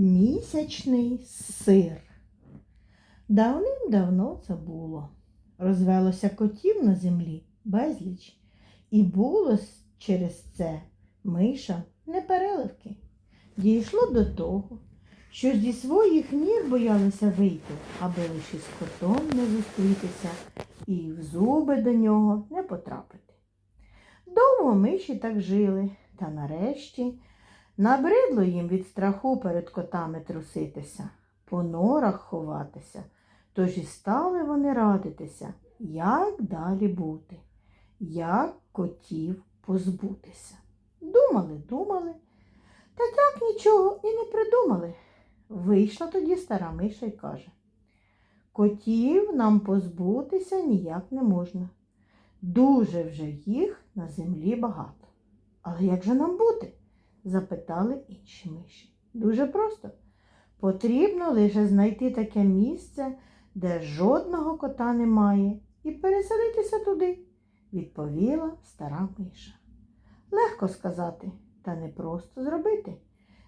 Місячний сир. Давним-давно це було. Розвелося котів на землі безліч, і було через це миша непереливки. Дійшло до того, що зі своїх нір боялися вийти, аби лише з котом не зустрітися і в зуби до нього не потрапити. Довго миші так жили, та нарешті Набридло їм від страху перед котами труситися, по норах ховатися, тож і стали вони радитися, як далі бути, як котів позбутися. Думали, думали, та так нічого і не придумали. Вийшла тоді стара миша й каже, котів нам позбутися ніяк не можна. Дуже вже їх на землі багато. Але як же нам бути? Запитали інші миші. Дуже просто. Потрібно лише знайти таке місце, де жодного кота немає, і переселитися туди, відповіла стара миша. Легко сказати, та не просто зробити.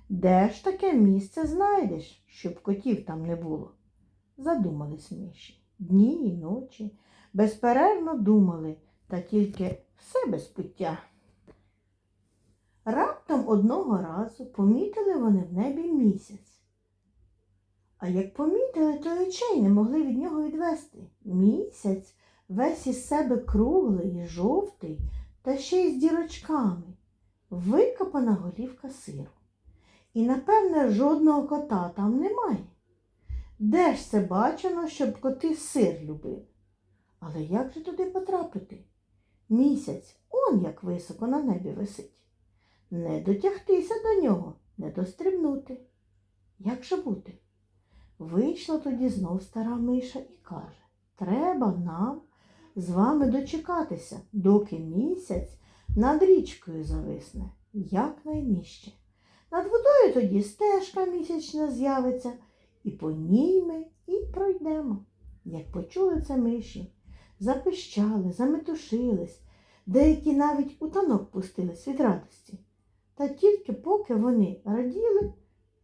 Де ж таке місце знайдеш, щоб котів там не було? Задумались миші. Дні і ночі безперервно думали, та тільки все без пуття. Раптом одного разу помітили вони в небі місяць. А як помітили, то очей не могли від нього відвести. Місяць весь із себе круглий жовтий, та ще й з дірочками, викопана голівка сиру. І, напевне, жодного кота там немає. Де ж це бачено, щоб коти сир любили? Але як же туди потрапити? Місяць он як високо на небі висить. Не дотягтися до нього, не дострибнути. Як же бути? Вийшла тоді знов стара миша і каже, треба нам з вами дочекатися, доки місяць над річкою зависне, якнайнижче. Над водою тоді стежка місячна з'явиться, і по ній ми і пройдемо. Як почули це миші, запищали, заметушились, деякі навіть у танок пустились від радості. Та тільки поки вони раділи,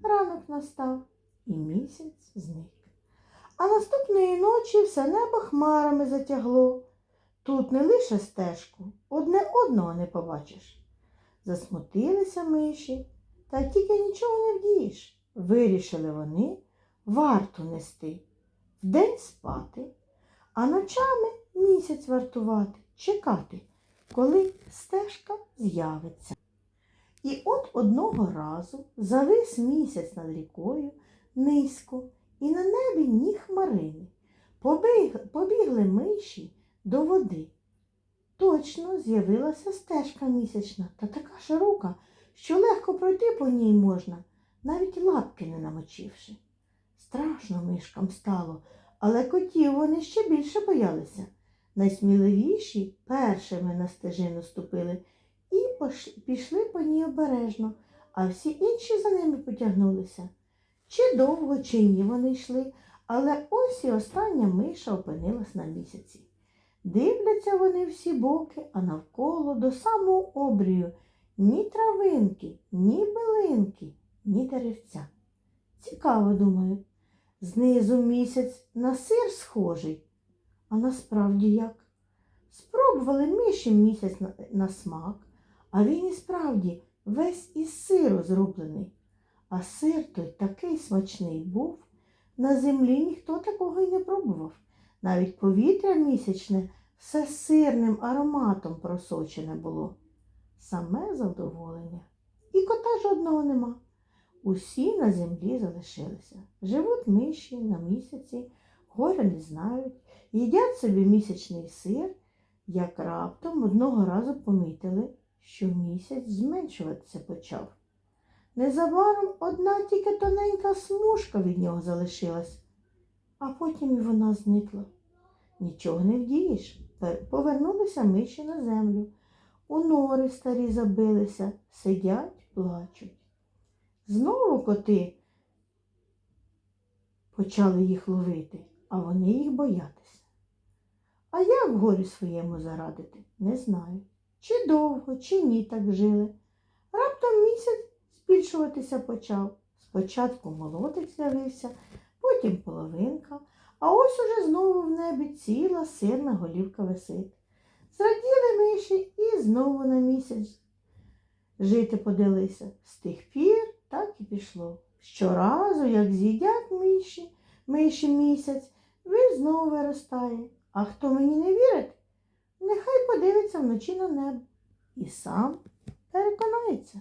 ранок настав і місяць зник. А наступної ночі все небо хмарами затягло. Тут не лише стежку, одне одного не побачиш. Засмутилися миші, та тільки нічого не вдієш. Вирішили вони варту нести, вдень спати, а ночами місяць вартувати, чекати, коли стежка з'явиться. І от одного разу завис місяць над рікою низько, і на небі ні хмарини. Побіг, побігли миші до води. Точно з'явилася стежка місячна та така широка, що легко пройти по ній можна, навіть лапки не намочивши. Страшно мишкам стало, але котів вони ще більше боялися. Найсміливіші першими на стежину ступили і пішли по ній обережно, а всі інші за ними потягнулися. Чи довго, чи ні вони йшли, але ось і остання миша опинилась на місяці. Дивляться вони всі боки, а навколо до самого обрію ні травинки, ні билинки, ні деревця. Цікаво, думаю, знизу місяць на сир схожий, а насправді як? Спробували миші місяць на, на смак, а він і справді весь із сиру зроблений. А сир той такий смачний був. На землі ніхто такого й не пробував. Навіть повітря місячне все сирним ароматом просочене було. Саме задоволення. І кота жодного нема. Усі на землі залишилися. Живуть миші на місяці, горя не знають, їдять собі місячний сир, як раптом одного разу помітили, що місяць зменшуватися почав. Незабаром одна тільки тоненька смужка від нього залишилась, а потім і вона зникла. Нічого не вдієш. Повернулися миші на землю. У нори старі забилися, сидять, плачуть. Знову коти почали їх ловити, а вони їх боятися. А як горю своєму зарадити, не знаю. Чи довго, чи ні так жили. Раптом місяць збільшуватися почав. Спочатку молотик з'явився, потім половинка, а ось уже знову в небі ціла сирна голівка висить. Зраділи миші і знову на місяць жити подалися. З тих пір так і пішло. Щоразу, як з'їдять миші, миші місяць, він знову виростає. А хто мені не вірить, нехай подивиться вночі на небо і сам переконається.